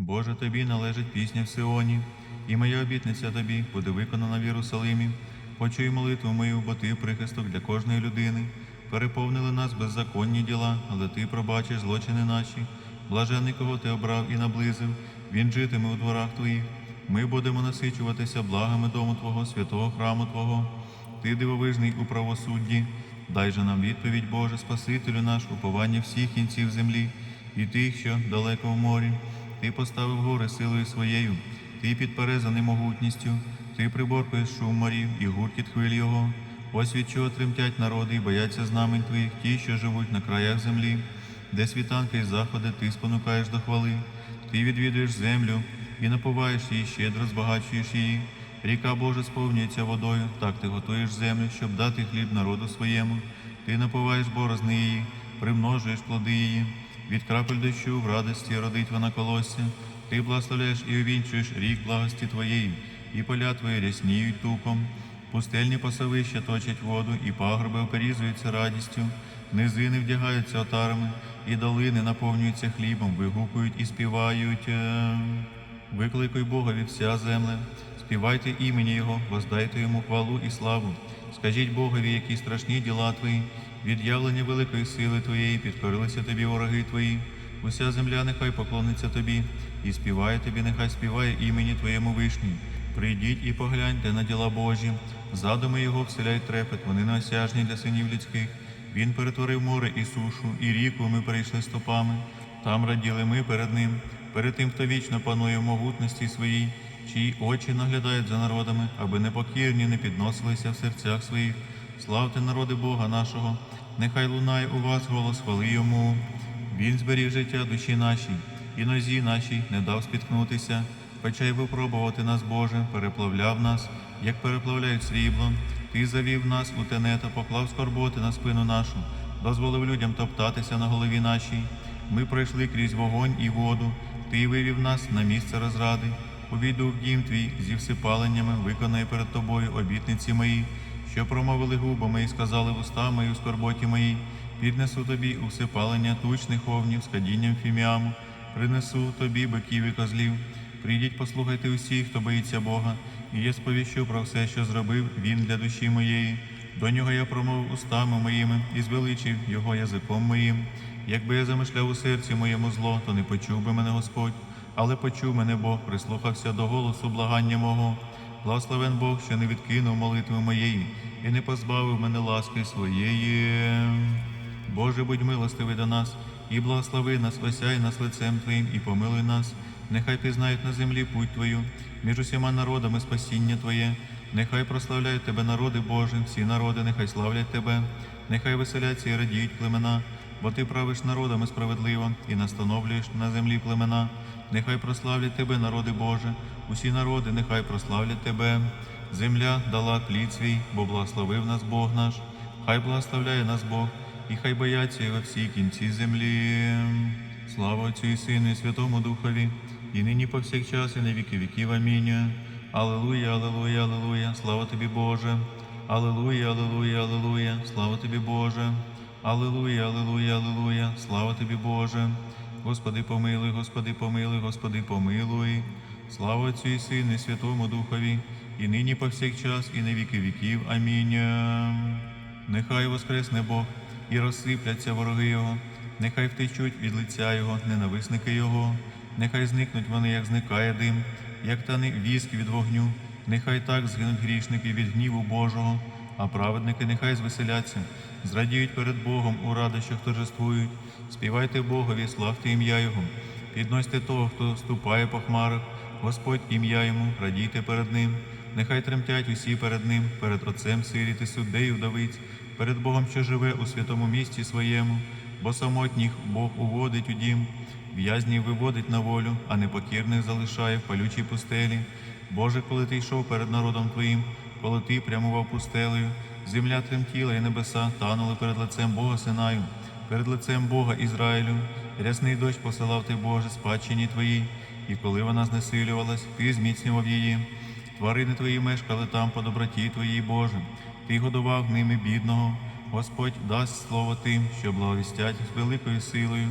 Боже, тобі належить пісня в Сионі, і моя обітниця тобі буде виконана в Єрусалимі. Почуй молитву мою, бо ти прихисток для кожної людини. Переповнили нас беззаконні діла, але ти пробачиш злочини наші. Блажений, кого ти обрав і наблизив, він житиме у дворах твоїх. Ми будемо насичуватися благами дому Твого, святого храму Твого. Ти дивовижний у правосудді. Дай же нам відповідь, Боже, Спасителю наш, уповання всіх кінців землі і тих, що далеко в морі. Ти поставив гори силою своєю, ти підперезаний могутністю, ти приборкуєш шум морів і гуркіт хвиль його. Ось від чого тремтять народи і бояться знамень твоїх, ті, що живуть на краях землі, де світанки і заходи ти спонукаєш до хвали. Ти відвідуєш землю і напуваєш її, щедро збагачуєш її. Ріка Божа сповнюється водою, так ти готуєш землю, щоб дати хліб народу своєму. Ти напуваєш борозни її, примножуєш плоди її. Від крапель дощу в радості родить вона колосся. Ти благословляєш і увінчуєш рік благості твоєї, і поля твої рясніють туком. Пустельні пасовища точать воду, і пагорби оперізуються радістю, низини вдягаються отарами, і долини наповнюються хлібом, вигукують і співають. е. Викликуй Богові вся земля, співайте імені Його, воздайте йому хвалу і славу. Скажіть Богові, які страшні діла твої, від явлення великої сили твоєї підкорилися тобі вороги твої. Уся земля нехай поклониться тобі, і співає тобі, нехай співає імені Твоєму вишній. Прийдіть і погляньте на діла Божі. Задуми його вселяють трепет, вони неосяжні для синів людських. Він перетворив море і сушу, і ріку ми перейшли стопами. Там раділи ми перед ним, перед тим, хто вічно панує в могутності своїй, чиї очі наглядають за народами, аби непокірні не підносилися в серцях своїх. Славте народи Бога нашого, нехай лунає у вас голос хвали йому. Він зберіг життя душі нашій, і нозі нашій не дав спіткнутися, хоча й випробувати нас, Боже, переплавляв нас, як переплавляють срібло. Ти завів нас у тенета, поклав скорботи на спину нашу, дозволив людям топтатися на голові нашій. Ми пройшли крізь вогонь і воду, ти вивів нас на місце розради. Увійду в дім твій зі всипаленнями, виконай перед тобою обітниці мої, що промовили губами і сказали вуста мої у скорботі моїй. Піднесу тобі у всипалення тучних овнів з кадінням фіміаму, принесу тобі биків і козлів. Прийдіть, послухайте усіх, хто боїться Бога, і я сповіщу про все, що зробив Він для душі моєї. До нього я промовив устами моїми і звеличив його язиком моїм. Якби я замишляв у серці моєму зло, то не почув би мене Господь, але почув мене Бог, прислухався до голосу благання мого. Благословен Бог, що не відкинув молитви моєї і не позбавив мене ласки своєї. Боже, будь милостивий до нас, і благослови нас, осяй нас лицем Твоїм, і помилуй нас. Нехай пізнають на землі путь Твою, між усіма народами спасіння Твоє. Нехай прославляють Тебе народи Божі, всі народи, нехай славлять Тебе, нехай веселяться і радіють племена, бо Ти правиш народами справедливо і настановлюєш на землі племена. Нехай прославлять Тебе, народи Боже, усі народи, нехай прославлять Тебе. Земля дала плід свій, бо благословив нас Бог наш. Хай благословляє нас Бог, і хай бояться його всі кінці землі. Слава Отцю і Сину, і Святому Духові, і нині повсякчас, і на віки віків. Амінь. Алелуя, алелуя, алелуя, слава тобі, Боже. Алелуя, алелуя, алелуя, слава тобі, Боже. Алелуя, алелуя, алелуя, слава тобі, Боже. Господи, помилуй, Господи, помилуй, Господи, помилуй. Слава Отцю і Сину, і Святому Духові, і нині повсякчас, і на віки віків. Амінь. Нехай воскресне Бог і розсипляться вороги Його, нехай втечуть від лиця Його, ненависники Його, нехай зникнуть вони, як зникає дим, як тане віск від вогню, нехай так згинуть грішники від гніву Божого, а праведники нехай звеселяться, зрадіють перед Богом у радощах торжествують. Співайте Богові, славте ім'я Його, підносьте того, хто ступає по хмарах, Господь ім'я йому, радійте перед ним. Нехай тремтять усі перед ним, перед Отцем сиріт і суддею вдовиць, перед Богом, що живе у святому місті своєму, бо самотніх Бог уводить у дім, в'язнів виводить на волю, а непокірних залишає в палючій пустелі. Боже, коли ти йшов перед народом твоїм, коли ти прямував пустелею, земля тремтіла і небеса танули перед лицем Бога Синаю, перед лицем Бога Ізраїлю. Рясний дощ посилав ти, Боже, спадщині твоїй, і коли вона знесилювалась, ти зміцнював її. Тварини твої мешкали там по доброті твоїй, Боже. Ти годував ними бідного. Господь дасть слово тим, що благовістять з великою силою.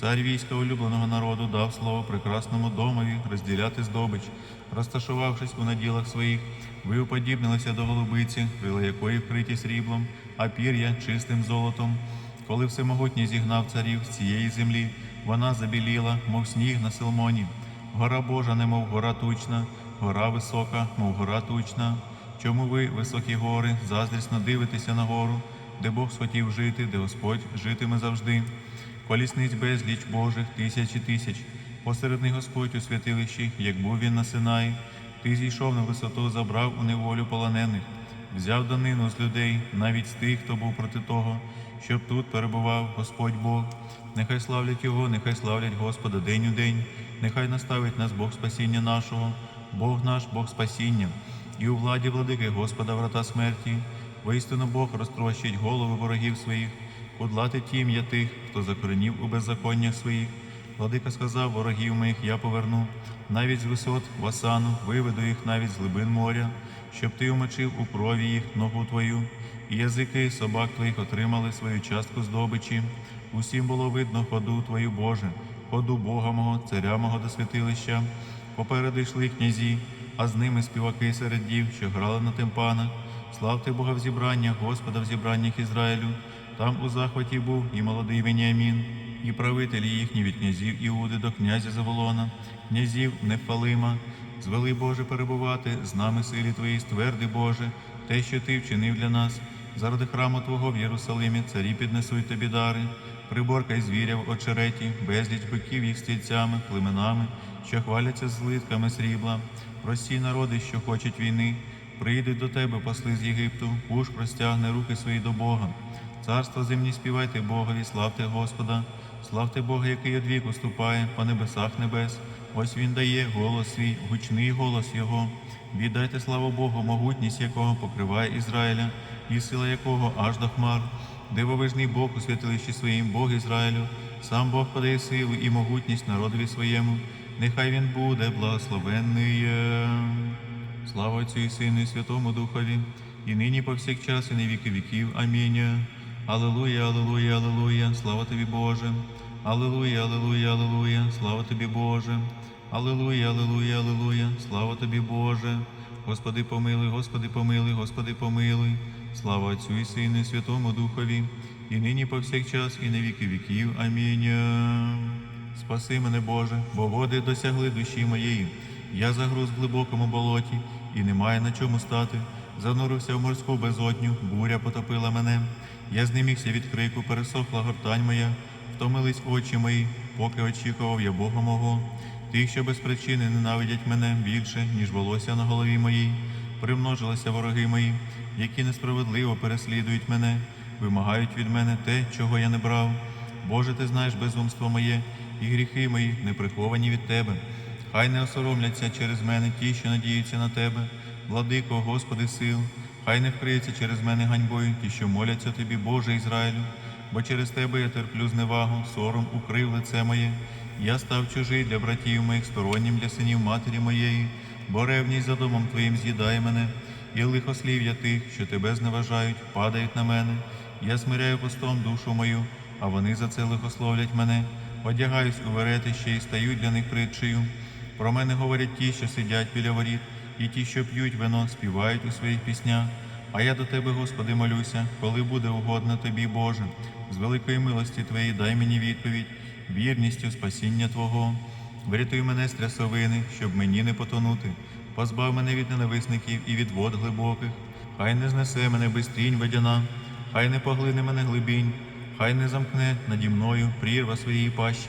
Цар війська улюбленого народу дав слово прекрасному домові розділяти здобич, розташувавшись у наділах своїх, ви уподібнилися до голубиці, крила якої вкриті сріблом, а пір'я чистим золотом. Коли всемогутній зігнав царів з цієї землі, вона забіліла, мов сніг на Силмоні. Гора Божа, немов гора тучна, гора висока, мов гора тучна. Чому ви, високі гори, заздрісно дивитеся на гору, де Бог схотів жити, де Господь житиме завжди? Колісниць безліч Божих, тисячі тисяч. Посеред них Господь у святилищі, як був він на Синаї. Ти зійшов на висоту, забрав у неволю полонених, взяв данину з людей, навіть з тих, хто був проти того, щоб тут перебував Господь Бог. Нехай славлять Його, нехай славлять Господа день у день, нехай наставить нас Бог спасіння нашого, Бог наш, Бог спасіння, і у владі владики Господа врата смерті. Воістину Бог розтрощить голови ворогів своїх, удлати тім'я тих, хто закоренів у беззаконнях своїх. Владика сказав, ворогів моїх я поверну, навіть з висот Васану виведу їх навіть з глибин моря, щоб ти умочив у крові їх ногу твою, і язики собак твоїх отримали свою частку здобичі. Усім було видно ходу твою Боже, ходу Бога мого, царя мого до святилища. Попереду йшли князі, а з ними співаки серед дів, що грали на тимпанах. Славте Бога в зібраннях, Господа в зібраннях Ізраїлю. Там у захваті був і молодий Веніамін, і правителі їхні від князів Іуди до князя Заволона, князів Нефалима. Звели Боже перебувати, з нами силі Твої, стверди Боже, те, що Ти вчинив для нас. Заради храму Твого в Єрусалимі царі піднесуть тобі дари, приборкай звіря в очереті, безліч биків їх стільцями, племенами, що хваляться злитками срібла. Прості народи, що хочуть війни, прийдуть до тебе, посли з Єгипту, пуш простягне руки свої до Бога. Царство земні співайте Богові, славте Господа, славте Бога, який од віку ступає по небесах небес. Ось він дає голос свій, гучний голос Його. Віддайте славу Богу, могутність якого покриває Ізраїля, і сила якого аж до хмар. Дивовижний Бог у святилищі своїм, Бог Ізраїлю, сам Бог подає силу і могутність народові своєму. Нехай він буде благословенний. Слава Отцю і Сину і Святому Духові, і нині повсякчас, і на віки віків. Амінь. Аллилуйя, аллилуйя, аллилуйя, слава тобі, Боже. Аллилуйя, аллилуйя, аллилуйя, слава тобі, Боже. Аллилуйя, аллилуйя, аллилуйя, слава тобі, Боже. Господи помилуй, Господи помилуй, Господи помилуй. Слава Отцю і Сину і Святому Духові, і нині повсякчас, і на віки віків. Амінь. Спаси мене, Боже, бо води досягли душі моєї. Я загруз в глибокому болоті, і немає на чому стати. Занурився в морську безодню, буря потопила мене. Я знемігся від крику, пересохла гортань моя, втомились очі мої, поки очікував я Бога мого. Тих, що без причини ненавидять мене більше, ніж волосся на голові моїй. Примножилися вороги мої, які несправедливо переслідують мене, вимагають від мене те, чого я не брав. Боже, ти знаєш безумство моє, і гріхи мої не приховані від тебе. Хай не осоромляться через мене ті, що надіються на тебе, владико, Господи сил, хай не вкриється через мене ганьбою ті, що моляться тобі, Боже Ізраїлю, бо через тебе я терплю зневагу, сором укрив лице моє. Я став чужий для братів моїх, стороннім для синів матері моєї, бо ревність за домом твоїм з'їдає мене, і лихослів'я тих, що тебе зневажають, падають на мене. Я смиряю постом душу мою, а вони за це лихословлять мене. Одягаюсь у веретище і стаю для них притчею. Про мене говорять ті, що сидять біля воріт, і ті, що п'ють вино, співають у своїх піснях. А я до тебе, Господи, молюся, коли буде угодно тобі, Боже. З великої милості Твоєї дай мені відповідь, вірністю спасіння Твого. Врятуй мене з трясовини, щоб мені не потонути. Позбав мене від ненависників і від вод глибоких. Хай не знесе мене безтрінь водяна, хай не поглине мене глибінь, хай не замкне наді мною прірва своєї пащі.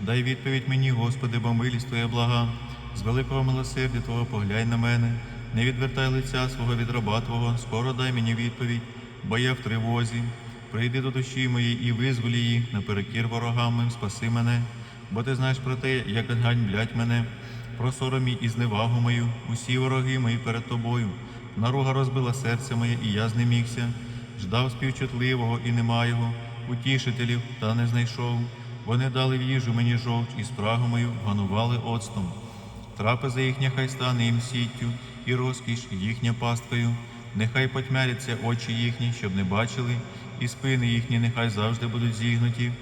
Дай відповідь мені, Господи, бо милість Твоя блага. З великого милосердя Твого поглянь на мене, не відвертай лиця свого від раба Твого, скоро дай мені відповідь, бо я в тривозі. Прийди до душі моєї і визволь її наперекір ворогам спаси мене, бо ти знаєш про те, як ганьблять мене, про соромі і зневагу мою, усі вороги мої перед тобою. Наруга розбила серце моє, і я знемігся. Ждав співчутливого і нема його, утішителів, та не знайшов. Вони дали в їжу мені жовч і спрагу мою ганували оцтом. Трапеза їхня хай стане їм сіттю, і розкіш їхня пасткою. Нехай потьмяряться очі їхні, щоб не бачили, і спини їхні нехай завжди будуть зігнуті.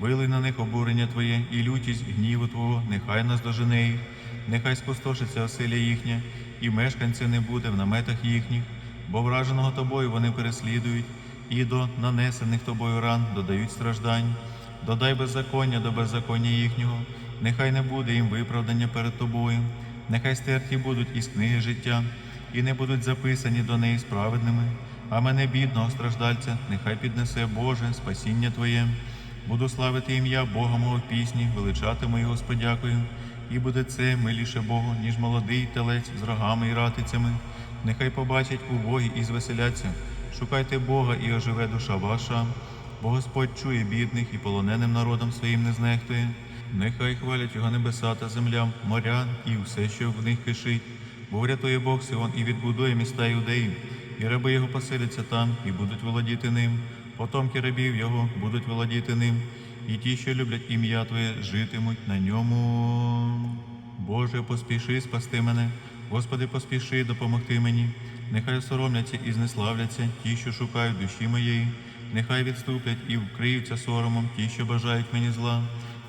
Вилий на них обурення Твоє і лютість гніву Твого, нехай нас дожене їх, нехай спустошиться оселя їхня, і мешканця не буде в наметах їхніх, бо враженого тобою вони переслідують, і до нанесених тобою ран додають страждань. Додай беззаконня до беззаконня їхнього, нехай не буде їм виправдання перед тобою, нехай стерті будуть із книги життя, і не будуть записані до неї справедними, а мене, бідного страждальця, нехай піднесе Боже спасіння Твоє. Буду славити ім'я Бога мого пісні, величатиму його з подякою, і буде це миліше Богу, ніж молодий телець з рогами і ратицями. Нехай побачать убогі і звеселяться. Шукайте Бога і оживе душа ваша, бо Господь чує бідних і полоненим народом своїм не знехтує. Нехай хвалять його небеса та земля, моря і все, що в них кишить. Бо врятує Бог Сион і відбудує міста Юдеї, і раби його поселяться там, і будуть володіти ним. Потомки рабів його будуть володіти ним, і ті, що люблять ім'я Твоє, житимуть на ньому. Боже, поспіши спасти мене, Господи, поспіши допомогти мені. Нехай соромляться і знеславляться ті, що шукають душі моєї, нехай відступлять і вкриються соромом ті, що бажають мені зла.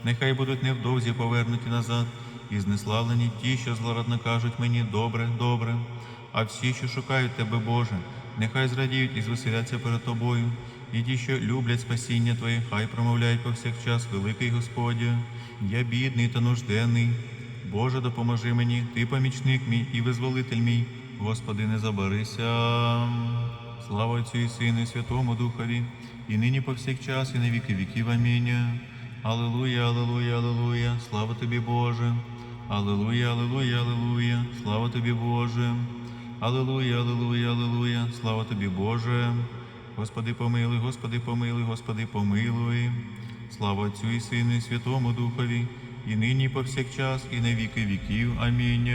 Нехай будуть невдовзі повернуті назад, і знеславлені ті, що злорадно кажуть мені добре, добре. А всі, що шукають тебе, Боже, нехай зрадіють і звеселяться перед тобою, і ті, що люблять спасіння Твоє, хай промовляють повсякчас, великий Господь. Я бідний та нужденний. Боже, допоможи мені, Ти помічник мій і визволитель мій. Господи, не забарися. Слава Отцю і Сину, і Святому Духові, і нині повсякчас, і на віки віків. Амінь. Аллилуйя, аллилуйя, аллилуйя, слава тобі, Боже. Аллилуйя, аллилуйя, аллилуйя, слава тобі, Боже. Аллилуйя, аллилуйя, аллилуйя, слава тобі, Боже. Господи, помилуй, Господи, помилуй, Господи, помилуй. Слава Отцю і Сину, і Святому Духові, і нині, і повсякчас, і на віки віків. Амінь.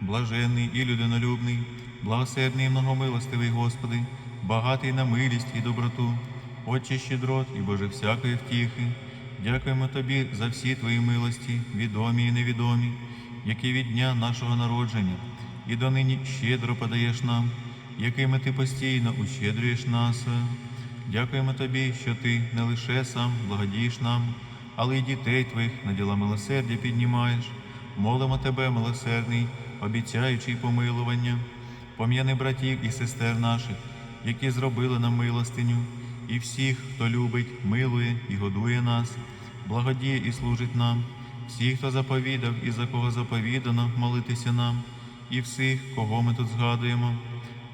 Блаженний і людинолюбний, благосердний і многомилостивий Господи, багатий на милість і доброту, Отче щедрот і Боже всякої втіхи. Дякуємо Тобі за всі Твої милості, відомі і невідомі, які від дня нашого народження, і донині щедро подаєш нам, якими Ти постійно ущедрюєш нас. Дякуємо Тобі, що Ти не лише сам благодієш нам, але й дітей Твоїх на діла милосердя піднімаєш. Молимо Тебе, милосердний, обіцяючи помилування, пом'яни братів і сестер наших, які зробили нам милостиню, і всіх, хто любить, милує і годує нас, благодіє і служить нам, всіх, хто заповідав і за кого заповідано молитися нам, і всіх, кого ми тут згадуємо.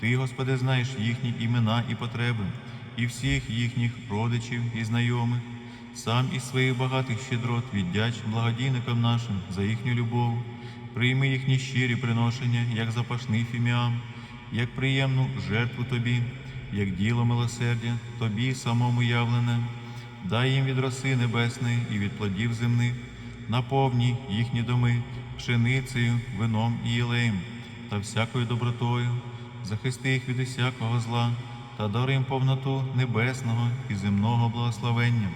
Ти, Господи, знаєш їхні імена і потреби, і всіх їхніх родичів і знайомих. Сам із своїх багатих щедрот віддяч благодійникам нашим за їхню любов, прийми їхні щирі приношення, як запашний фіміам, як приємну жертву Тобі, як діло милосердя, Тобі самому явлене, дай їм від роси небесної і від плодів земних, наповні їхні доми пшеницею, вином і єлеєм та всякою добротою, захисти їх від усякого зла та дари їм повноту небесного і земного благословення.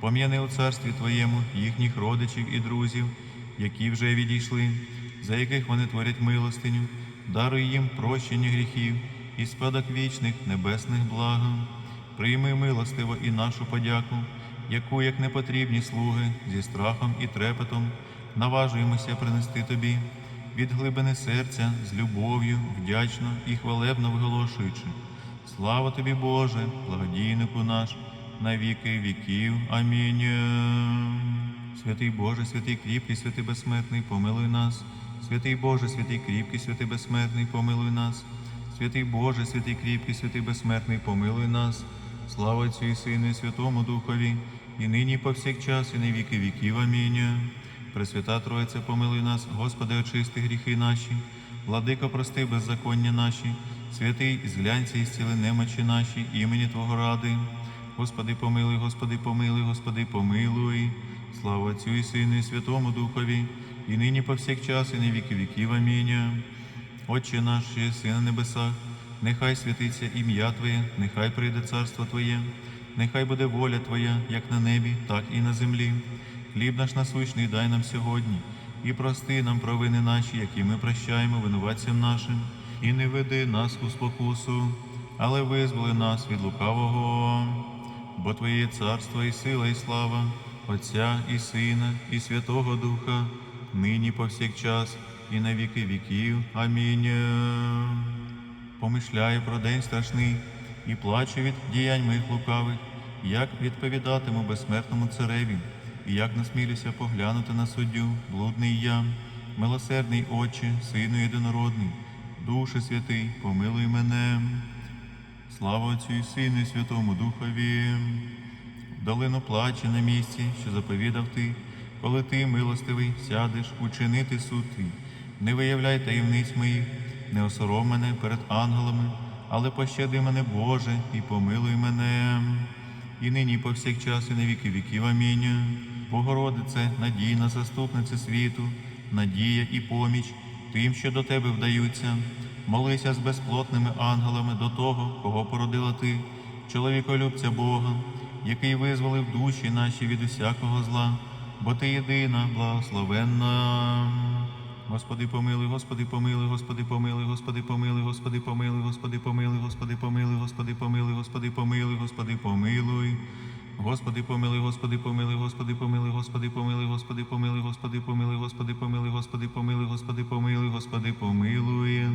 Пом'яни у царстві Твоєму їхніх родичів і друзів, які вже відійшли, за яких вони творять милостиню, даруй їм прощення гріхів і спадок вічних небесних блага. Прийми милостиво і нашу подяку, яку, як непотрібні слуги, зі страхом і трепетом наважуємося принести Тобі від глибини серця з любов'ю, вдячно і хвалебно виголошуючи. Слава тобі, Боже, благодійнику наш, на віки віків. Амінь. Святий Боже, святий кріпкий, святий безсмертний, помилуй нас. Святий Боже, святий кріпкий, святий безсмертний, помилуй нас. Святий Боже, святий кріпкий, святий безсмертний, помилуй нас. Слава Отцю і Сину, і Святому Духові, і нині, і повсякчас, і на віки віків. Амінь. Пресвята Троїця, помилуй нас, Господи, очисти гріхи наші, владико, прости беззаконня наші, святий, зглянься і зціли немочі наші, імені Твого ради. Господи, помилуй, Господи, помилуй, Господи, помилуй. Слава Отцю і Сину, і Святому Духові, і нині повсякчас, і на віки віків. Амінь. Отче наш, що єси на небесах, нехай святиться ім'я Твоє, нехай прийде царство Твоє, нехай буде воля Твоя, як на небі, так і на землі. Хліб наш насущний дай нам сьогодні, і прости нам провини наші, які ми прощаємо винуватцям нашим, і не веди нас у спокусу, але визволи нас від лукавого. бо Твоє царство і сила, і слава, Отця і Сина, і Святого Духа, нині повсякчас, і на віки віків. Амінь. Помишляю про день страшний і плачу від діянь моїх лукавих, як відповідатиму безсмертному цареві, і як насмілюся поглянути на суддю, блудний я, милосердний Отче, Сину єдинородний, Душе святий, помилуй мене. Слава Отцю і Сину, і Святому Духові. Долину плаче на місці, що заповідав ти, коли ти, милостивий, сядеш учинити суд твій. Не виявляй таємниць моїх, не осором мене перед ангелами, але пощади мене, Боже, і помилуй мене. І нині повсякчас, і на віки віків. Амінь. Богородице, надійна заступниця світу, надія і поміч тим, що до тебе вдаються. Молися з безплотними ангелами до того, кого породила ти, чоловіколюбця Бога, який визволив душі наші від усякого зла, бо ти єдина, благословенна. Господи помилуй, Господи помилуй, Господи помилуй, Господи помилуй, Господи помилуй, Господи помилуй, Господи помилуй, Господи помилуй, Господи помилуй, Господи помилуй. Господи помилуй, Господи помилуй, Господи помилуй, Господи помилуй, Господи помилуй, Господи помилуй, Господи помилуй, Господи помилуй, Господи помилуй, Господи помилуй.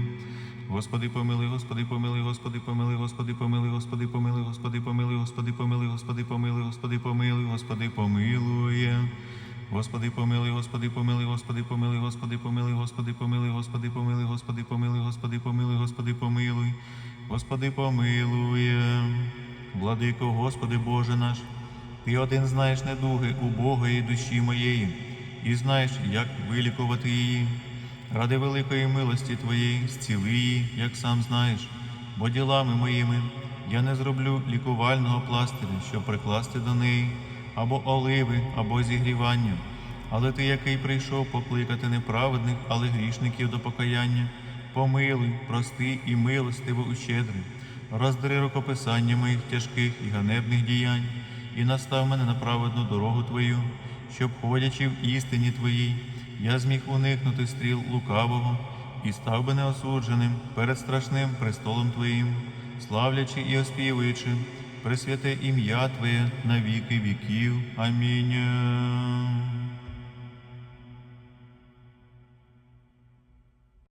Господи помилуй, Господи помилуй, Господи помилуй, Господи помилуй, Господи помилуй, Господи помилуй, Господи помилуй, Господи помилуй, Господи помилуй, Господи помилуй. Господи помилуй, Господи помилуй, Господи помилуй, Господи помилуй, Господи помилуй, Господи помилуй, Господи помилуй, Господи помилуй, Господи помилуй, Господи помилуй. Владико, Господи Боже наш, Ти один знаєш недуги убогої душі моєї, і знаєш, як вилікувати її. Ради великої милості Твоєї зціли її, як сам знаєш, бо ділами моїми я не зроблю лікувального пластиря, щоб прикласти до неї, або оливи, або зігрівання. Але ти, який прийшов покликати неправедних, але грішників до покаяння, помилуй, прости і милостиво ущедри, роздери рукописання моїх тяжких і ганебних діянь, і настав мене на праведну дорогу Твою, щоб, ходячи в істині Твоїй, я зміг уникнути стріл лукавого і став би неосудженим перед страшним престолом Твоїм, славлячи і оспівуючи пресвяте ім'я Твоє на віки віків. Амінь.